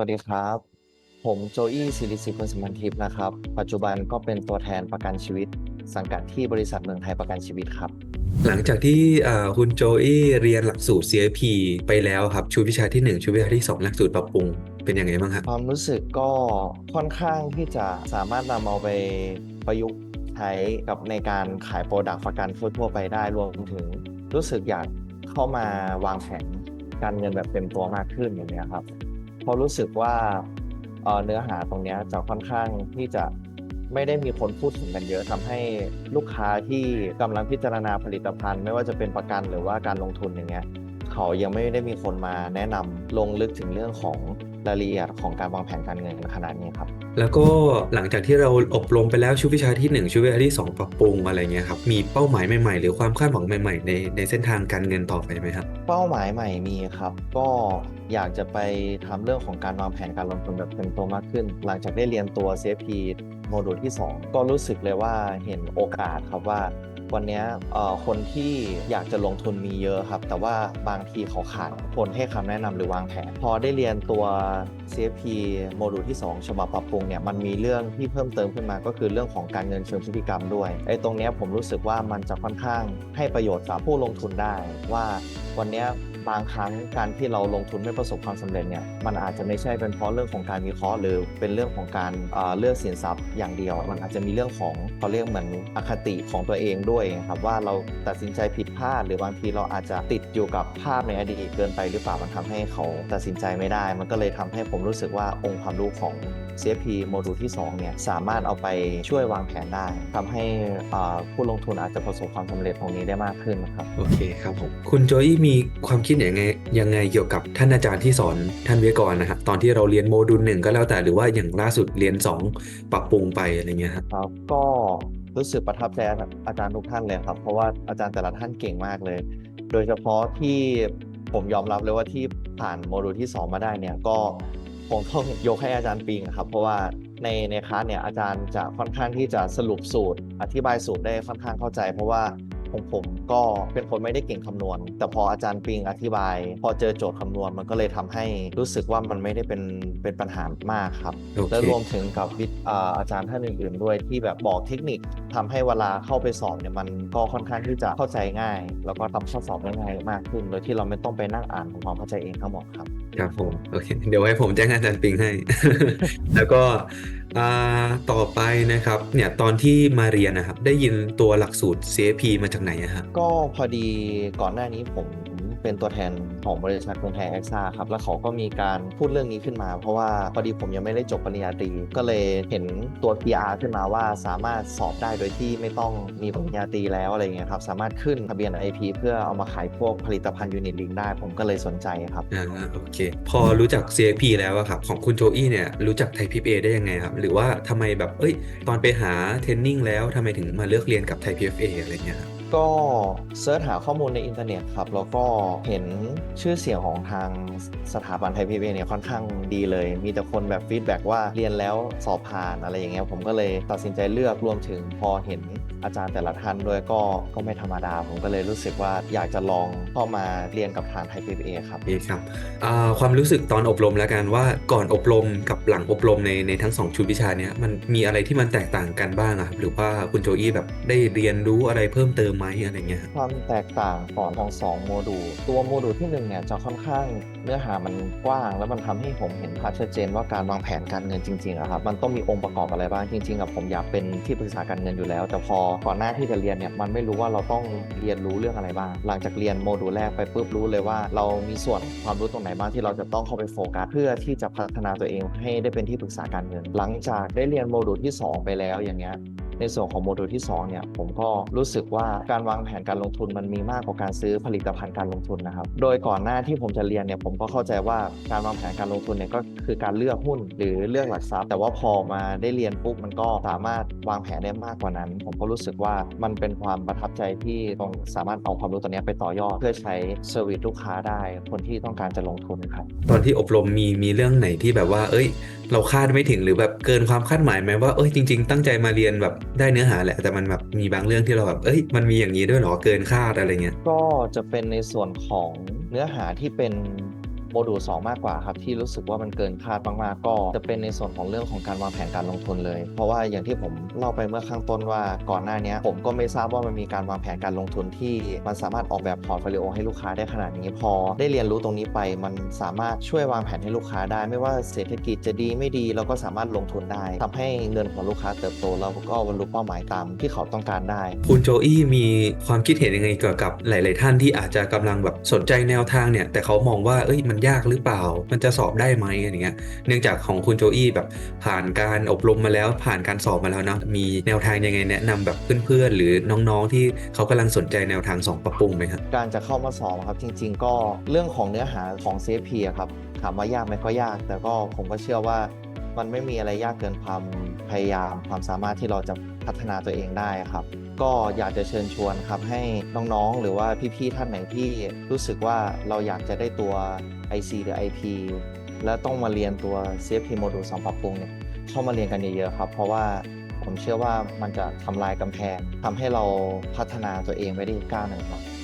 วัสดีครับ ผมโจอี้ศิริศิษย์พลสมันทิพย์นะครับ ปัจจุบันก็เป็นตัวแทนประกันชีวิต สังกัดที่บริษัทเมืองไทยประกันชีวิตครับ หลังจากที่อ่าคุณโจอี้เรียนหลักสูตร CIP ไปแล้วครับชุดวิชาที่ 1 ชุดวิชาที่ 2 หลักสูตรปรับปรุงเป็นยังไงบ้างครับความรู้สึกก็ค่อนข้างที่จะสามารถนำเอาไปประยุกต์ใช้กับในการขายโปรดักต์ประกันทั่วๆไปได้รวมถึง รู้สึกอยากเข้ามาวางแผนการเงินแบบเต็มตัวมากขึ้นอย่างเนี้ยครับเพ ราะรู้สึกว่าเนื้อหาตรงนี้จะค่อนข้างที่จะไม่ได้มีคนพูดถึงกันเยอะทำให้ลูกค้าที่กำลังพิจารณาผลิตภัณฑ์ ไม่ว่าจะเป็นประกันหรือว่าการลงทุนอย่างเงี้ย เขายังไม่ได้มีคนมาแนะนำลงลึกถึงเรื่องของรายละเอียดของการวางแผนการเงินขนาดนี้ครับ แล้วก็หลังจากที่เราอบรมไปแล้วชุดวิชาที่ 1 ชุดวิชาที่ 2 ปรับปรุงอะไรเงี้ยครับ มีเป้าหมายใหม่ๆ หรือความคาดหวังใหม่ๆ ในในเส้นทางการเงินต่อไปไหมครับ เป้าหมายใหม่มีครับ ก็อยากจะไปทำเรื่องของการวางแผนการลงทุนแบบเต็มตัวมากขึ้น หลังจากได้เรียนตัว CFP โมดูลที่ 2 ก็รู้สึกเลยว่าเห็นโอกาสครับว่า วันนี้คนที่อยากจะลงทุนมีเยอะครับ แต่ว่าบางทีเขาขาดคนให้คำแนะนำหรือวางแผน พอได้เรียนตัว CFP โมดูลที่ 2 ฉบับปรับปรุงเนี่ยมันมีเรื่องที่เพิ่มเติมขึ้นมาก็คือเรื่องของการเงินเชิงพฤติกรรมด้วยไอ้ตรงนี้ผมรู้สึกว่ามันจะค่อนข้างให้ประโยชน์สำหรับผู้ลงทุนได้ว่าวันนี้ บางครั้งการที่เราลงทุนไม่ประสบความสำเร็จเนี่ยมันอาจจะไม่ใช่เป็นเพราะเรื่องของการวิเคราะห์หรือเป็นเรื่องของการเอ่อเลือกสินทรัพย์อย่างเดียว มันอาจจะมีเรื่องของเขาเรียกเหมือนอคติของตัวเองด้วยครับว่าเราตัดสินใจผิดพลาด หรือบางทีเราอาจจะติดอยู่กับภาพในอดีตเกินไปหรือเปล่ามันทำให้เขาตัดสินใจไม่ได้ มันก็เลยทำให้ผมรู้สึกว่าองค์ความรู้ของ CFP โมดูลที่2เนี่ยสามารถเอาไปช่วยวางแผนได้ทำให้ผู้ลงทุนอาจจะประสบความสำเร็จตรงนี้ได้มากขึ้นครับโอเคครับผมคุณโจอี้มีความคิดยังไงยังไงเกี่ยวกับท่านอาจารย์ที่สอนท่านวิทยากรนะครับตอนที่เราเรียนโมดูลหนึ่งก็แล้วแต่หรือว่าอย่างล่าสุดเรียน 2 ปรับปรุงไปอะไรเงี้ยครับครับก็รู้สึกประทับใจอาจารย์ทุกท่านเลยครับ เพราะว่าอาจารย์แต่ละท่านเก่งมากเลย โดยเฉพาะที่ผมยอมรับเลยว่าที่ผ่านโมดูลที่ 2 มาได้เนี่ยก็ผมต้องยกให้อาจารย์ปิงครับ เพราะว่าในในคลาสเนี่ยอาจารย์จะค่อนข้างที่จะสรุปสูตร อธิบายสูตรได้ค่อนข้างเข้าใจ เพราะว่า ของผมก็เป็นคนไม่ได้เก่งคำนวณ แต่พออาจารย์ปิงอธิบาย พอเจอโจทย์คำนวณมันก็เลยทำให้รู้สึกว่ามันไม่ได้เป็นเป็นปัญหามากครับโอเคและรวมถึงกับวิทย์อ่าอาจารย์ท่านอื่น ๆ ด้วยที่แบบบอกเทคนิคทำให้เวลาเข้าไปสอบเนี่ยมันก็ค่อนข้างที่จะเข้าใจง่าย แล้วก็ทำข้อสอบได้ง่ายมากขึ้น โดยที่เราไม่ต้องไปนั่งอ่านทำความเข้าใจเองทั้งหมดครับครับผมโอเคเดี๋ยวให้ผมแจ้งอาจารย์ปิงให้ แล้วก็อ่าต่อไปนะครับเนี่ยตอนที่มาเรียนนะครับได้ยินตัวหลักสูตร CFP มาจากไหนอะครับก็พอดีก่อนหน้านี้ผม เป็นตัวแทนของบริษัทเมืองไทยแอคซ่าครับ แล้วเขาก็มีการพูดเรื่องนี้ขึ้นมา เพราะว่าพอดีผมยังไม่ได้จบปริญญาตรีก็เลยเห็นตัว PR ขึ้นมาว่าสามารถสอบได้โดยที่ไม่ต้องมีปริญญาตรีแล้วอะไรเงี้ยครับสามารถขึ้นทะเบียน IP เพื่อเอามาขายพวกผลิตภัณฑ์ยูนิตลิงได้ ผมก็เลยสนใจครับอ่าโอเค พอรู้จัก CFP แล้วครับของคุณโจอี้เนี่ยรู้จักไทยพีเอได้ยังไงครับ หรือว่าทำไมแบบเอ้ย ตอนไปหาเทรนนิ่งแล้วทำไมถึงมาเลือกเรียนกับไทย PFA อะไรเงี้ยครับ ก็เซิร์ชหาข้อมูลในอินเทอร์เน็ตครับ แล้วก็เห็นชื่อเสียงของทางสถาบันไทยพีเเนี่ยค่อนข้างดีเลย มีแต่คนแบบฟีดแบ็กว่าเรียนแล้วสอบผ่านอะไรอย่างเงี้ยผมก็เลยตัดสินใจเลือกรวมถึงพอเห็น อาจารย์แต่ละท่านด้วยก็ก็ไม่ธรรมดา ผมก็เลยรู้สึกว่าอยากจะลองเข้ามาเรียนกับทางไทยพีเครับโอเคครับอ่าความรู้สึกตอนอบรมแล้วกันว่าก่อนอบรมกับหลังอบรมในในทั้งสองชุดวิชาเนี้ยมันมีอะไรที่มันแตกต่างกันบ้างอะครับหรือว่าคุณโจอี้แบบได้เรียนรู้อะไรเพิ่มเติมไหมอะไรเงี้ยครับความแตกต่างของของสองโมดูลตัวโมดูลที่หนึ่งเนี่ยจะค่อนข้างเนื้อหามันกว้าง แล้วมันทำให้ผมเห็นภาพชัดเจนว่าการวางแผนการเงินจริงๆอะครับมันต้องมีองค์ประกอบอะไรบ้างจริงๆอะผมอยากเป็นที่ปรึกษาการเงินอยู่แล้วแต่พอก่อนหน้าที่จะเรียนเนี่ยมันไม่รู้ว่าเราต้องเรียนรู้เรื่องอะไรบ้าง หลังจากเรียนโมดูลแรกไปปุ๊บรู้เลยว่า เรามีส่วนความรู้ตรงไหนบ้างที่เราจะต้องเข้าไปโฟกัสเพื่อที่จะพัฒนาตัวเองให้ได้เป็นที่ปรึกษาการเงิน หลังจากได้เรียนโมดูลที่สองไปแล้วอย่างเงี้ย ในส่วนของโมดูลที่2เนี่ยผมก็รู้สึกว่าการวางแผนการลงทุนมันมีมากกว่าการซื้อผลิตภัณฑ์การลงทุนนะครับ โดยก่อนหน้าที่ผมจะเรียนเนี่ยผมก็เข้าใจว่าการวางแผนการลงทุนเนี่ยก็คือการเลือกหุ้นหรือเลือกหลักทรัพย์ แต่ว่าพอมาได้เรียนปุ๊บมันก็สามารถวางแผนได้มากกว่านั้น ผมก็รู้สึกว่ามันเป็นความประทับใจที่ต้องสามารถเอาความรู้ตัวนี้ไปต่อยอด เพื่อใช้เซอร์วิสลูกค้าได้คนที่ต้องการจะลงทุนครับตอนที่อบรมมีมีเรื่องไหนที่แบบว่า เอ้ย เราคาดไม่ถึงหรือแบบเกินความคาดหมายไหมว่าเอ้ยจริง ๆ ตั้งใจมาเรียนแบบได้เนื้อหาแหละ แต่มันแบบมีบางเรื่องที่เราแบบ เอ้ย มันมีอย่างนี้ด้วยเหรอ เกินคาดอะไรเงี้ย ก็จะเป็นในส่วนของเนื้อหาที่เป็น โมดูล2มากกว่าครับ ที่รู้สึกว่ามันเกินคาดมากๆก็ จะเป็นในส่วนของเรื่องของการวางแผนการลงทุนเลย เพราะว่าอย่างที่ผมเล่าไปเมื่อข้างต้นว่าก่อนหน้านี้ผมก็ไม่ทราบว่ามันมีการวางแผนการลงทุนที่มันสามารถออกแบบพอร์ตโฟลิโอให้ลูกค้าได้ขนาดนี้พอ ได้เรียนรู้ตรงนี้ไป มันสามารถช่วยวางแผนให้ลูกค้าได้ ไม่ว่าเศรษฐกิจจะดีไม่ดีเราก็สามารถลงทุนได้ทำให้เงินของลูกค้าเติบโตแล้วก็บรรลุเป้าหมายตามที่เขาต้องการได้ คุณโจอี้มีความคิดเห็นยังไงเกี่ยวกับหลาย ๆ ท่านที่อาจจะกำลังแบบสนใจแนวทางเนี่ยแต่เขามองว่าเอ้ยมันยากหรือเปล่า มันจะสอบได้ไหมอะไรเงี้ย เนื่องจากของคุณโจอี้แบบผ่านการอบรมมาแล้วผ่านการสอบมาแล้วเนาะมีแนวทางยังไงแนะนำแบบเพื่อนๆ หรือน้องๆที่เขากำลังสนใจแนวทางสองปรับปรุงไหมครับการจะเข้ามาสอบครับจริง ๆ ก็เรื่องของเนื้อหาของ CFP อะครับถามว่ายากไหมก็ยาก แต่ก็ผมก็เชื่อว่ามันไม่มีอะไรยากเกินความพยายามความสามารถที่เราจะ พัฒนาตัวเองได้ครับ ก็อยากจะเชิญชวนครับให้น้องๆ หรือว่าพี่ๆ ท่านไหนที่รู้สึกว่าเราอยากจะได้ตัว IC หรือ IP แล้วต้องมาเรียนตัว CFP โมดูล2ปรับปรุงเนี่ยเข้ามาเรียนกันเยอะๆครับ เพราะว่าผมเชื่อว่ามันจะทำลายกำแพงทำให้เราพัฒนาตัวเองไปได้อีกก้าวหนึ่งครับ